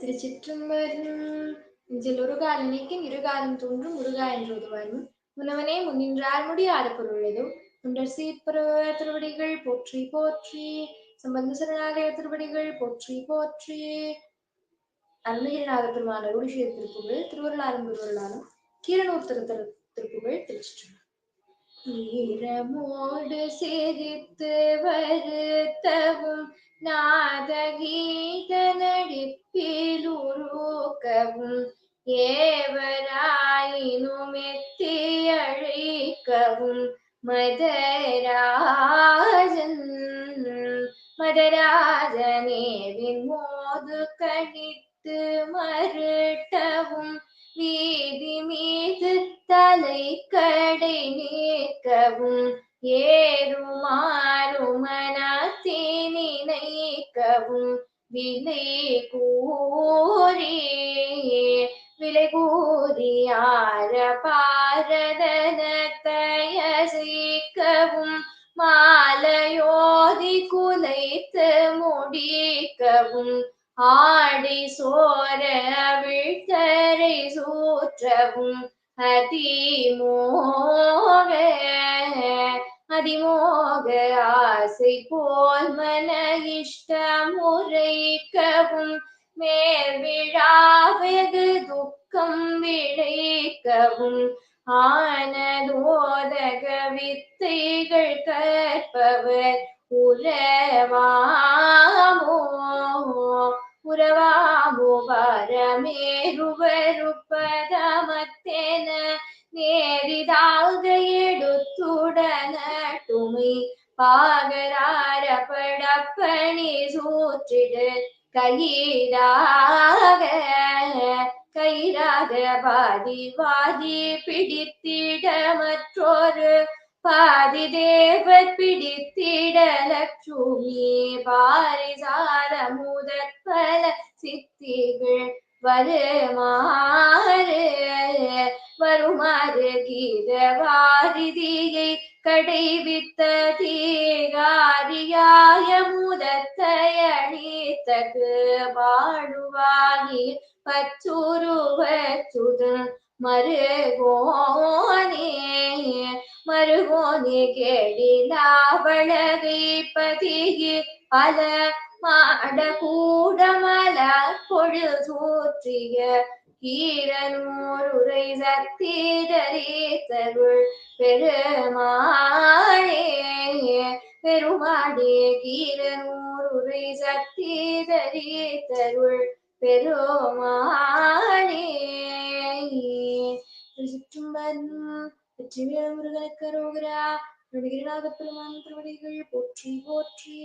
திருச்சிற்றம்பலம் நெஞ்சில் ஒருகால் கால் இருகாலம் தோன்றும் முருகா என்றொருவரும் முன்னவனே முன்னின்றார் முடியாத பொருளதும் தொண்டர் சீர்பருவ திருவடிகள் போற்றி போற்றி. சம்பந்த சரணாலய திருவடிகள் போற்றி போற்றி. அருணகிரிநாத பெருமான ரூடிஷிய திருப்புகள் திருவருளாலும் திருவருளாலும். கீரனூர் திரு திருப்புகள் திருச்சிற்றம்பரம் ஈரமோடு சிரித்து காக்கவும் ஏவராயினுமெத்தியழிக்கவும் மதராஜன் மதராஜனேவின் மோது கணித்து மருட்டவும் வீதி மீது தலை கடை நீக்கவும் ஏறுமாறுமனத்தை நினைக்கவும் விலை கூறி விலை கூறியார பாரதனத்தையசிக்கவும் மாலையோதி குலைத்து முடிக்கவும் ஆடி சோர விழ்த்தரை சூற்றவும் அதிமோக அதிமோக ஆசை போல் மன இஷ்ட முறைக்கவும் மேல் விழாவெகு துக்கம் விளைக்கவும். ஆனதோதக வித்தைகள் கற்பவர். உலவாமோ? உறவாமோ? வரமேறுவருப்பதமத்தென நேரிதாக எடுத்துடனட்டுமை. பாகரார படப்பணி சூற்றிடு கயிறாக பாதி வாதி பிடித்திட மற்றொரு பாதி தேவர் பிடித்திட லட்சுமி பாரிசார முதற் பல சித்திகள் வருமாறு வருமாறு கீத வாரிதியை கடைவித்த தீகாரியாய முதத்தையணித்தகு வாகி பச்சுருவச்சுதன் மருகோனே மருகோனே கேடிலாவளகை பதிகி பல மாட கூடமல பொழுதூற்றிய கீரனூருரை சக்திதரித்தருள் பெருமாளே பெருமாளே கீரனூருரை சக்திதரித்தருள் பெருமானே. திருச்சிற்றம்பலம் முருகனுக்கு ரோகரா நடிகராக திருவடிகள் போற்றி போற்றி.